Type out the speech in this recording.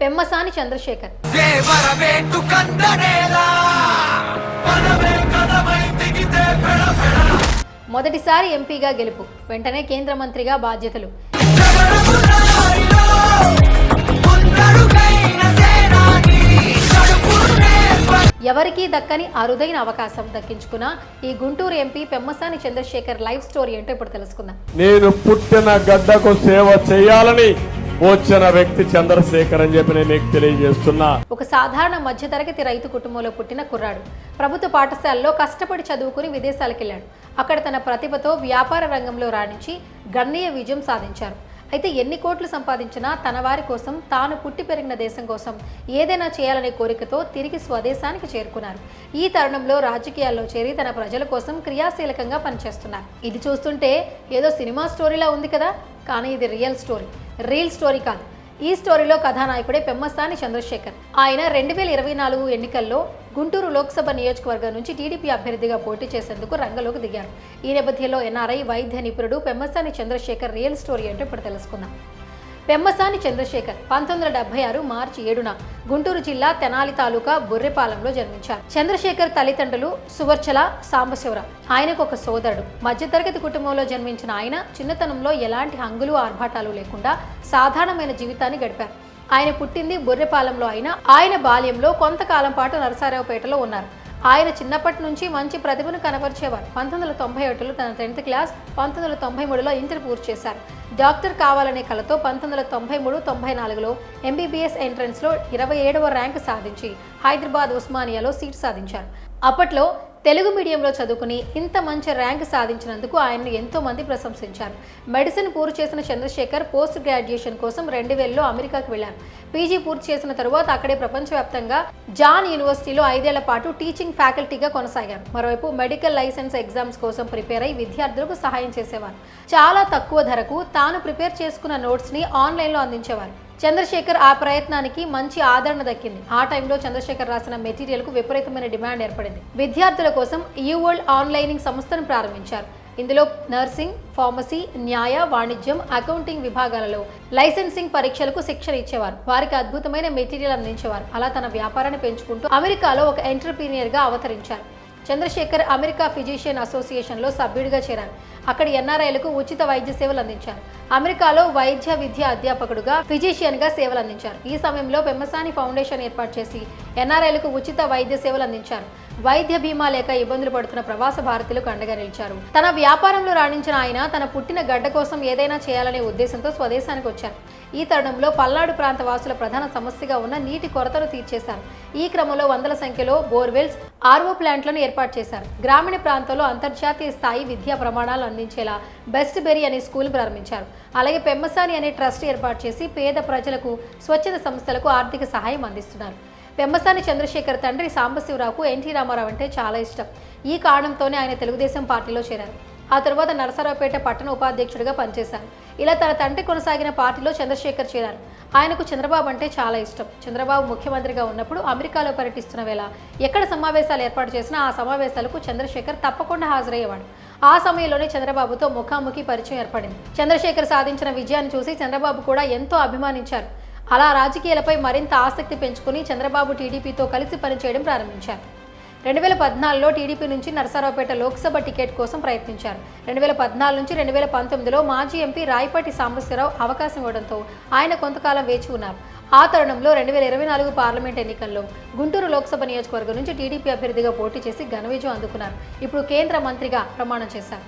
పెమ్మసాని చంద్రశేఖర్. మొదటిసారి ఎంపీగా గెలుపు వెంటనే కేంద్ర మంత్రిగా బాధ్యతలు. ఎవరికీ దక్కని అరుదైన అవకాశం దక్కించుకున్న ఈ Guntur MP Pemmasani Chandrasekhar life story ఏంటో ఇప్పుడు తెలుసుకుందాం. నేను పుట్టిన గడ్డకు సేవ చేయాలని వచ్చిన వ్యక్తి చంద్రశేఖర్ అని చెప్పి నేను మీకు తెలియజేస్తున్నా. ఒక సాధారణ మధ్యతరగతి రైతు కుటుంబంలో పుట్టిన కుర్రాడు. ప్రభుత్వ పాఠశాలలో కష్టపడి చదువుకుని విదేశాలకు వెళ్ళాడు అక్కడ తన ప్రతిభతో వ్యాపార రంగంలో రాణించి గణనీయ విజయం సాధించారు. అయితే ఎన్ని కోట్లు సంపాదించినా తన వారి కోసం తాను పుట్టి పెరిగిన దేశం కోసం ఏదైనా చేయాలనే కోరికతో తిరిగి స్వదేశానికి చేరుకున్నారు. ఈ తరుణంలో రాజకీయాల్లో చేరి తన ప్రజల కోసం క్రియాశీలకంగా పనిచేస్తున్నారు. ఇది చూస్తుంటే ఏదో సినిమా స్టోరీలా ఉంది కదా? కానీ ఇది రియల్ స్టోరీ. రీల్ స్టోరీ కాదు. ఈ స్టోరీలో కథానాయకుడే పెమ్మసాని చంద్రశేఖర్. ఆయన రెండు వేల ఇరవై నాలుగు ఎన్నికల్లో గుంటూరు లోక్సభ నియోజకవర్గం నుంచి టీడీపీ అభ్యర్థిగా పోటీ చేసేందుకు రంగంలోకి దిగారు. ఈ నేపథ్యంలో ఎన్ఆర్ఐ వైద్య నిపుణుడు పెమ్మసాని చంద్రశేఖర్ రియల్ స్టోరీ అంటే ఇప్పుడు తెలుసుకుందాం. పెమ్మసాని చంద్రశేఖర్ పంతొమ్మిది వందల డెబ్బై ఆరు మార్చి ఏడున గుంటూరు జిల్లా తెనాలి తాలూకా బొర్రెపాలెంలో జన్మించారు. చంద్రశేఖర్ తల్లిదండ్రులు సువర్చల సాంబశివరావు ఆయనకు ఒక సోదరుడు. మధ్యతరగతి కుటుంబంలో జన్మించిన ఆయన చిన్నతనంలో ఎలాంటి హంగులు ఆర్భాటాలు లేకుండా సాధారణమైన జీవితాన్ని గడిపారు. ఆయన పుట్టింది బొర్రెపాలెంలో అయినా ఆయన బాల్యంలో కొంతకాలం పాటు నరసారావుపేటలో ఉన్నారు. ఆయన చిన్నప్పటి నుంచి మంచి ప్రతిభను కనబరిచేవారు పంతొమ్మిది వందల తొంభై ఒకటిలో తన టెన్త్ క్లాస్ పంతొమ్మిది వందల తొంభై మూడులో ఇంటర్ పూర్తి చేశారు. డాక్టర్ కావాలనే కలతో పంతొమ్మిది వందల తొంభై మూడు తొంభై నాలుగులో ఎంబీబీఎస్ ఎంట్రన్స్లో ఇరవై ఏడవ ర్యాంక్ సాధించి హైదరాబాద్ ఉస్మానియాలో సీట్ సాధించారు. అప్పట్లో తెలుగు మీడియంలో చదువుకుని ఇంత మంచి ర్యాంక్ సాధించినందుకు ఆయన్ను ఎంతోమంది ప్రశంసించారు. మెడిసిన్ పూర్తి చేసిన చంద్రశేఖర్ పోస్ట్ గ్రాడ్యుయేషన్ కోసం రెండు వేలలో అమెరికాకు వెళ్ళారు పీజీ పూర్తి చేసిన తరువాత అక్కడే ప్రపంచవ్యాప్తంగా జాన్ యూనివర్సిటీలో ఐదేళ్ళ పాటు టీచింగ్ ఫ్యాకల్టీగా కొనసాగారు. మరోవైపు మెడికల్ లైసెన్స్ ఎగ్జామ్స్ కోసం ప్రిపేర్ అయి విద్యార్థులకు సహాయం చేసేవారు. చాలా తక్కువ ధరకు తాను ప్రిపేర్ చేసుకున్న నోట్స్ని ఆన్లైన్లో అందించేవారు. చంద్రశేఖర్ ఆ ప్రయత్నానికి మంచి ఆదరణ దక్కింది. ఆ టైంలో చంద్రశేఖర్ రాసిన మెటీరియల్కు విపరీతమైన డిమాండ్ ఏర్పడింది. విద్యార్థుల కోసం యూ వరల్డ్ ఆన్లైనింగ్ సంస్థను ప్రారంభించారు. ఇందులో నర్సింగ్ ఫార్మసీ న్యాయ వాణిజ్యం అకౌంటింగ్ విభాగాలలో లైసెన్సింగ్ పరీక్షలకు శిక్షణ ఇచ్చేవారు. వారికి అద్భుతమైన మెటీరియల్ అందించేవారు. అలా తన వ్యాపారాన్ని పెంచుకుంటూ అమెరికాలో ఒక ఎంటర్ప్రీనియర్గా అవతరించారు. చంద్రశేఖర్ అమెరికా ఫిజిషియన్ అసోసియేషన్లో సభ్యుడిగా చేరారు. అక్కడ ఎన్ఆర్ఐలకు ఉచిత వైద్య సేవలు అందించారు. అమెరికాలో వైద్య విద్య అధ్యాపకుడుగా ఫిజిషియన్గా సేవలు అందించారు. ఈ సమయంలో పెమ్మసాని ఫౌండేషన్ ఏర్పాటు చేసి ఎన్ఆర్ఐలకు ఉచిత వైద్య సేవలు అందించారు. వైద్య బీమా లేక ఇబ్బందులు పడుతున్న ప్రవాస భారతీయులకు అండగా నిలిచారు. తన వ్యాపారంలో రాణించిన ఆయన తన పుట్టిన గడ్డ కోసం ఏదైనా చేయాలనే ఉద్దేశంతో స్వదేశానికి వచ్చారు. ఈ తరుణంలో పల్నాడు ప్రాంత వాసుల ప్రధాన సమస్యగా ఉన్న నీటి కొరతను తీర్చేశారు. ఈ క్రమంలో వందల సంఖ్యలో బోర్వెల్స్ ఆర్వో ప్లాంట్లను ఏర్పాటు చేశారు. గ్రామీణ ప్రాంతంలో అంతర్జాతీయ స్థాయి విద్యా ప్రమాణాలు అందించేలా బెస్ట్ బెరీ అనే స్కూల్ ప్రారంభించారు. అలాగే పెమ్మసాని అనే ట్రస్ట్ ఏర్పాటు చేసి పేద ప్రజలకు స్వచ్ఛంద సంస్థలకు ఆర్థిక సహాయం అందిస్తున్నారు. పెంబసాని చంద్రశేఖర్ తండ్రి సాంబశివరావుకు ఎన్టీ రామారావు అంటే చాలా ఇష్టం. ఈ కారణంతోనే ఆయన తెలుగుదేశం పార్టీలో చేరారు. ఆ తర్వాత నరసరావుపేట పట్టణ ఉపాధ్యక్షుడిగా పనిచేశారు. ఇలా తన తండ్రి కొనసాగిన పార్టీలో చంద్రశేఖర్ చేరారు. ఆయనకు చంద్రబాబు అంటే చాలా ఇష్టం. చంద్రబాబు ముఖ్యమంత్రిగా ఉన్నప్పుడు అమెరికాలో పర్యటిస్తున్న వేళ ఎక్కడ సమావేశాలు ఏర్పాటు చేసినా ఆ సమావేశాలకు చంద్రశేఖర్ తప్పకుండా హాజరయ్యేవాడు. ఆ సమయంలోనే చంద్రబాబుతో ముఖాముఖి పరిచయం ఏర్పడింది. చంద్రశేఖర్ సాధించిన విజయాన్ని చూసి చంద్రబాబు కూడా ఎంతో అభిమానించారు. అలా రాజకీయాలపై మరింత ఆసక్తి పెంచుకుని చంద్రబాబు టీడీపీతో కలిసి పనిచేయడం ప్రారంభించారు. రెండు వేల పద్నాలుగులో టీడీపీ నుంచి నరసరావుపేట లోక్సభ టికెట్ కోసం ప్రయత్నించారు. రెండు వేల పద్నాలుగు నుంచి రెండు వేల పంతొమ్మిదిలో మాజీ ఎంపీ రాయపాటి సాంబశివరావు అవకాశం ఇవ్వడంతో ఆయన కొంతకాలం వేచి ఉన్నారు. ఆ తరుణంలో రెండు వేల ఇరవై నాలుగు పార్లమెంట్ ఎన్నికల్లో గుంటూరు లోక్సభ నియోజకవర్గం నుంచి టీడీపీ అభ్యర్థిగా పోటీ చేసి ఘన విజయం అందుకున్నారు. ఇప్పుడు కేంద్ర మంత్రిగా ప్రమాణం చేశారు.